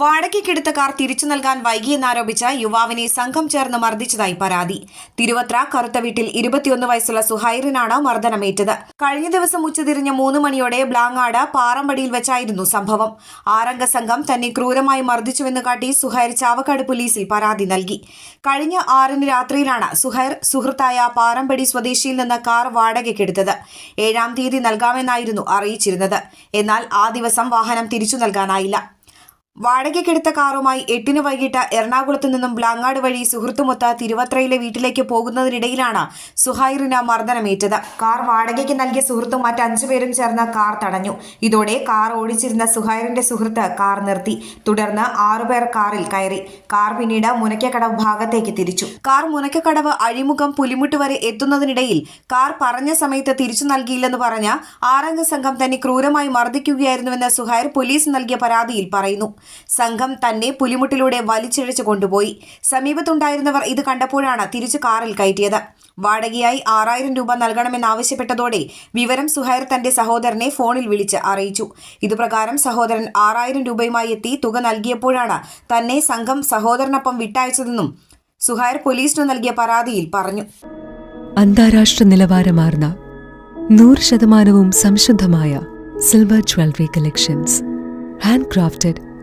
വാടകയ്ക്കെടുത്ത car തിരിച്ചു നൽകാൻ വൈകിയെന്നാരോപിച്ച് യുവാവിനെ സംഘം ചേർന്ന് മർദ്ദിച്ചതായി പരാതി. തിരുവത്ര കറുത്ത വീട്ടിൽ ഇരുപത്തിയൊന്ന് വയസ്സുള്ള സുഹൈറിനാണ് മർദ്ദനമേറ്റത്. കഴിഞ്ഞ ദിവസം ഉച്ചതിരിഞ്ഞ മൂന്ന് മണിയോടെ ബ്ലാങ്ങാട് പാറമ്പടിയിൽ വെച്ചായിരുന്നു സംഭവം. ആറംഗ സംഘം തന്നെ ക്രൂരമായി മർദ്ദിച്ചുവെന്ന് കാട്ടി സുഹൈർ ചാവക്കാട് പോലീസിൽ പരാതി നൽകി. കഴിഞ്ഞ ആറിന് രാത്രിയിലാണ് സുഹൈർ സുഹൃത്തായ പാറമ്പടി സ്വദേശിയിൽ നിന്ന് കാർ വാടകയ്ക്കെടുത്തത്. ഏഴാം തീയതി നൽകാമെന്നായിരുന്നു അറിയിച്ചിരുന്നത്. എന്നാൽ ആ ദിവസം വാഹനം തിരിച്ചു നൽകാനായില്ല. വാടകയ്ക്കെടുത്ത കാറുമായി എട്ടിന് വൈകിട്ട് എറണാകുളത്ത് നിന്നും ബ്ലാങ്ങാട് വഴി സുഹൃത്തുമൊത്ത തിരുവത്രയിലെ വീട്ടിലേക്ക് പോകുന്നതിനിടയിലാണ് സുഹൈറിന് മർദ്ദനമേറ്റത്. കാർ വാടകയ്ക്ക് നൽകിയ സുഹൃത്തും മറ്റ് അഞ്ചുപേരും ചേർന്ന് കാർ തടഞ്ഞു. ഇതോടെ കാർ ഓടിച്ചിരുന്ന സുഹൈറിന്റെ സുഹൃത്ത് കാർ നിർത്തി. തുടർന്ന് ആറുപേർ കാറിൽ കയറി. കാർ പിന്നീട് മുനയ്ക്കക്കടവ് ഭാഗത്തേക്ക് തിരിച്ചു. കാർ മുനയ്ക്കക്കടവ് അഴിമുഖം പുലിമുട്ട് വരെ എത്തുന്നതിനിടയിൽ കാർ പറഞ്ഞ സമയത്ത് തിരിച്ചു നൽകിയില്ലെന്ന് പറഞ്ഞ ആറംഗ സംഘം തന്നെ ക്രൂരമായി മർദ്ദിക്കുകയായിരുന്നുവെന്ന് സുഹൈർ പോലീസ് നൽകിയ പരാതിയിൽ പറയുന്നു. സംഘം തന്നെ പുലിമുട്ടിലൂടെ വലിച്ചിഴച്ചു കൊണ്ടുപോയി. സമീപത്തുണ്ടായിരുന്നവർ ഇത് കണ്ടപ്പോഴാണ് തിരിച്ചു കാറിൽ കയറ്റിയത്. വാടകയായി ആറായിരം രൂപ നൽകണമെന്നാവശ്യപ്പെട്ടതോടെ വിവരം സുഹൈർ തന്റെ സഹോദരനെ ഫോണിൽ വിളിച്ച് അറിയിച്ചു. ഇതുപ്രകാരം സഹോദരൻ ആറായിരം രൂപയുമായി എത്തി തുക നൽകിയപ്പോഴാണ് തന്നെ സംഘം സഹോദരനൊപ്പം വിട്ടയച്ചതെന്നും സുഹൈർ പോലീസിനു നൽകിയ പരാതിയിൽ പറഞ്ഞു. അന്താരാഷ്ട്ര നിലവാരമാർന്ന നൂറ് ശതമാനവും സംശുദ്ധമായ silver jewellery collections. Hand crafted